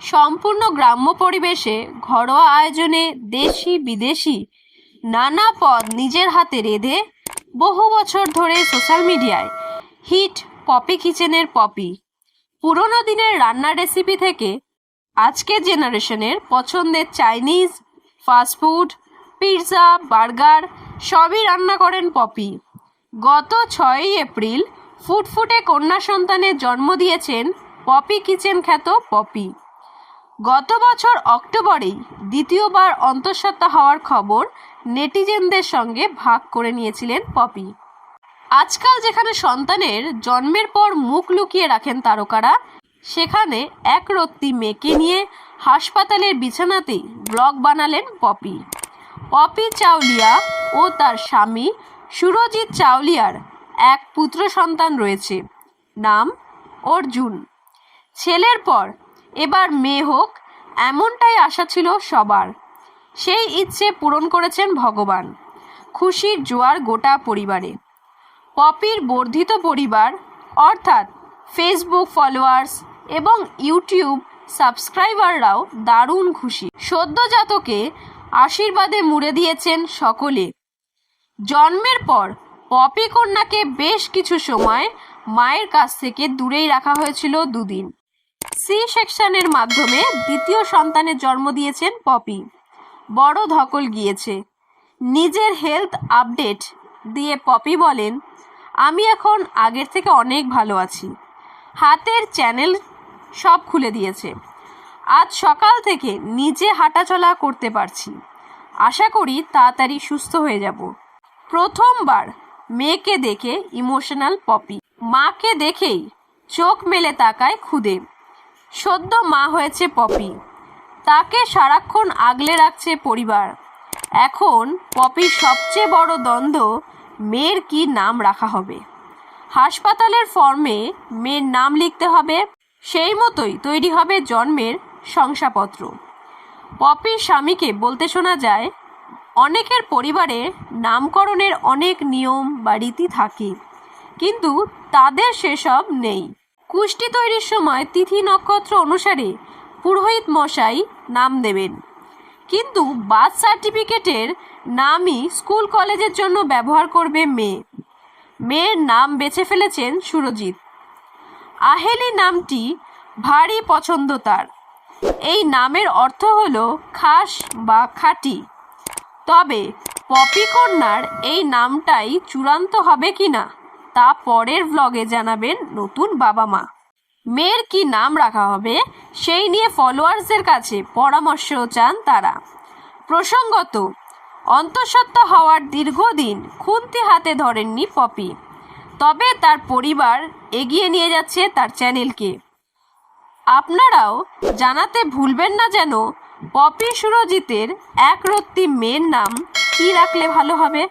সম্পূর্ণ গ্রাম্য পরিবেশে ঘরোয়া আয়োজনে দেশি বিদেশি নানা পদ নিজের হাতে রেঁধে বহু বছর ধরে সোশ্যাল মিডিয়ায় হিট পপি কিচেনের পপি। পুরোনো দিনের রান্নার রেসিপি থেকে আজকের জেনারেশনের পছন্দের চাইনিজ ফাস্টফুড পিৎজা বার্গার সবই রান্না করেন পপি। গত ছয়ই এপ্রিল ফুটফুটে কন্যা সন্তানের জন্ম দিয়েছেন পপি কিচেন খ্যাত পপি। গত বছর অক্টোবরেই দ্বিতীয়বার অন্তঃসত্ত্বা হওয়ার খবর নেটিজেনদের সঙ্গে ভাগ করে নিয়েছিলেন পপি। আজকাল যেখানে সন্তানের জন্মের পর মুখ লুকিয়ে রাখেন তারকারা, সেখানে এক রত্তি মেয়েকে নিয়ে হাসপাতালের বিছানাতেই ব্লগ বানালেন পপি। পপি চাউলিয়া ও তার স্বামী সুরজিৎ চাওলিয়ার এক পুত্র সন্তান রয়েছে, নাম অর্জুন। ছেলের পর এবার মেয়ে হোক, এমনটাই আশা ছিল সবার। সেই ইচ্ছে পূরণ করেছেন ভগবান। খুশির জোয়ার গোটা পরিবারে। পপির বর্ধিত পরিবার, অর্থাৎ ফেসবুক ফলোয়ার্স এবং ইউটিউব সাবস্ক্রাইবাররাও দারুণ খুশি। সদ্যজাতকে আশীর্বাদে মুড়ে দিয়েছেন সকলে। জন্মের পর পপি কন্যাকে বেশ কিছু সময় মায়ের কাছ থেকে দূরেই রাখা হয়েছিল দুদিন। সি সেকশনের মাধ্যমে দ্বিতীয় সন্তানের জন্ম দিয়েছেন পপি। বড় ধকল গিয়েছে। নিজের হেলথ আপডেট দিয়ে পপি বলেন, আমি এখন আগের থেকে অনেক ভালো আছি। হাতের চ্যানেল সব খুলে দিয়েছে। আজ সকাল থেকে নিজে হাঁটাচলা করতে পারছি। আশা করি তাড়াতাড়ি সুস্থ হয়ে যাব। প্রথমবার মেয়েকে দেখে ইমোশনাল পপি। মাকে দেখেই চোখ মেলে তাকায় খুদে। সদ্য মা হয়েছে পপি। তাকে সারাক্ষণ আগলে রাখছে পরিবার। এখন পপির সবচেয়ে বড় দ্বন্দ্ব, মেয়ের কি নাম রাখা হবে? হাসপাতালের ফর্মে মেয়ের নাম লিখতে হবে, সেই মতোই তৈরি হবে জন্মের শংসাপত্র। পপির স্বামীকে বলতে শোনা যায়, অনেকের পরিবারে নামকরণের অনেক নিয়ম বা রীতি থাকে, কিন্তু তাদের সেসব নেই। কুষ্টি তৈরির সময় তিথি নক্ষত্র অনুসারে পুরোহিত মশাই নাম দেবেন। কিন্তু বার্থ সার্টিফিকেটের নামই স্কুল কলেজের জন্য ব্যবহার করবে মেয়ে। মেয়ের নাম বেছে ফেলেছেন সুরজিৎ। আহেলি নামটি ভারী পছন্দ তার। এই নামের অর্থ হল খাস বা খাঁটি। তবে পপি কন্যার এই নামটাই চূড়ান্ত হবে কিনা? তা পরের ব্লগে জানাবেন নতুন বাবা মা। মেয়ের কি নাম রাখা হবে, সেই নিয়ে ফলোয়ার্সদের কাছে পরামর্শও চান তারা। প্রসঙ্গত, অন্তঃসত্ত্বা হওয়ার দীর্ঘদিন খুন্তি হাতে ধরেননি পপি। তবে তার পরিবার এগিয়ে নিয়ে যাচ্ছে তার চ্যানেলকে। আপনারাও জানাতে ভুলবেন না যেন পপি সুরজিতের একরত্তি মেয়ের নাম কী রাখলে ভালো হবে?